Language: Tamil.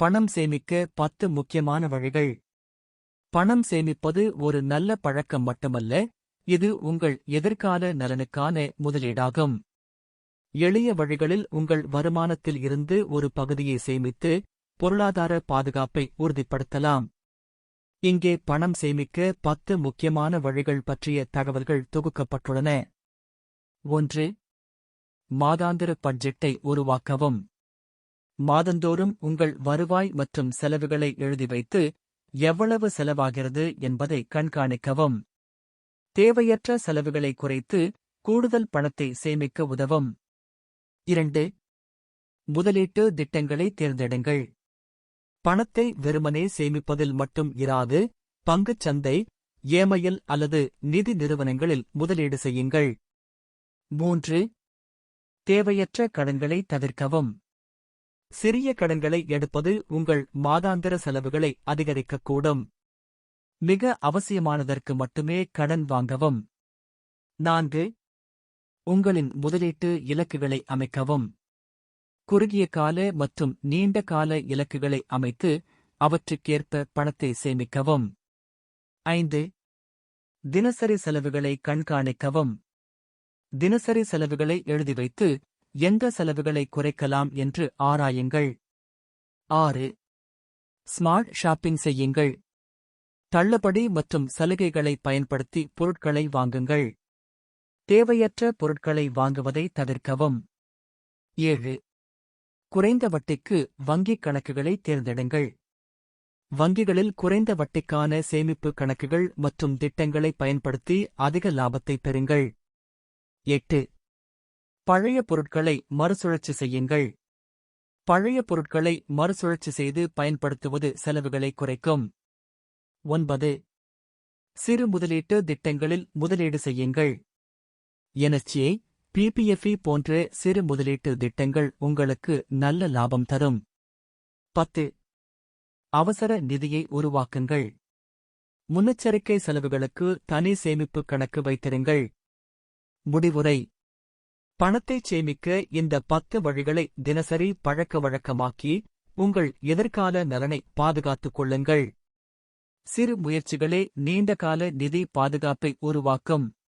பணம் சேமிக்க பத்து முக்கியமான வழிகள் பணம் சேமிப்பது ஒரு நல்ல பழக்கம் மட்டுமல்ல இது உங்கள் எதிர்கால நலனுக்கான முதலீடாகும். எளிய வழிகளில் உங்கள் வருமானத்தில் இருந்து ஒரு பகுதியை சேமித்து பொருளாதார பாதுகாப்பை உறுதிப்படுத்தலாம். இங்கே பணம் சேமிக்க பத்து முக்கியமான வழிகள் பற்றிய தகவல்கள் தொகுக்கப்பட்டுள்ளன. ஒன்று மாதாந்திர பட்ஜெட்டை உருவாக்கவும். மாதந்தோறும் உங்கள் வருவாய் மற்றும் செலவுகளை எழுதி வைத்து எவ்வளவு செலவாகிறது என்பதை கண்காணிக்கவும். தேவையற்ற செலவுகளை குறைத்து கூடுதல் பணத்தை சேமிக்க உதவும். இரண்டு முதலீட்டு திட்டங்களை தேர்ந்தெடுங்கள். பணத்தை வெறுமனே சேமிப்பதில் மட்டும் இராது பங்குச் சந்தை ஏமையில் அல்லது நிதி நிறுவனங்களில் முதலீடு செய்யுங்கள். மூன்று தேவையற்ற கடன்களை தவிர்க்கவும். சிறிய கடன்களை எடுப்பது உங்கள் மாதாந்திர செலவுகளை அதிகரிக்கக்கூடும். மிக அவசியமானதற்கு மட்டுமே கடன் வாங்கவும். நான்கு உங்களின் முதலீட்டு இலக்குகளை அமைக்கவும். குறுகிய கால மற்றும் நீண்ட கால இலக்குகளை அமைத்து அவற்றுக்கேற்ப பணத்தை சேமிக்கவும். ஐந்து தினசரி செலவுகளை கண்காணிக்கவும். தினசரி செலவுகளை எழுதி வைத்து எந்த செலவுகளை குறைக்கலாம் என்று ஆராயுங்கள். ஆறு. ஸ்மார்ட் ஷாப்பிங் செய்யுங்கள். தள்ளுபடி மற்றும் சலுகைகளை பயன்படுத்தி பொருட்களை வாங்குங்கள். தேவையற்ற பொருட்களை வாங்குவதை தவிர்க்கவும். ஏழு. குறைந்த வட்டிக்கு வங்கிக் கணக்குகளை தேர்ந்தெடுங்கள். வங்கிகளில் குறைந்த வட்டிக்கான சேமிப்பு கணக்குகள் மற்றும் திட்டங்களை பயன்படுத்தி அதிக லாபத்தை பெறுங்கள். எட்டு. பழைய பொருட்களை மறுசுழற்சி செய்யுங்கள். பழைய பொருட்களை மறுசுழற்சி செய்து பயன்படுத்துவது செலவுகளை குறைக்கும். ஒன்பது. சிறு முதலீட்டு திட்டங்களில் முதலீடு செய்யுங்கள். என்எஸ்சிஐ பிபிஎஃப்இ போன்ற சிறு முதலீட்டு திட்டங்கள் உங்களுக்கு நல்ல லாபம் தரும். பத்து. அவசர நிதியை உருவாக்குங்கள். முன்னெச்சரிக்கை செலவுகளுக்கு தனி சேமிப்பு கணக்கு வைத்திருங்கள். முடிவுரை. பணத்தை சேமிக்க இந்த பத்து வழிகளை தினசரி பழக்க வழக்கமாக்கி உங்கள் எதிர்கால நலனை பாதுகாத்துக் கொள்ளுங்கள். சிறு முயற்சிகளே நீண்டகால நிதி பாதுகாப்பை உருவாக்கும்.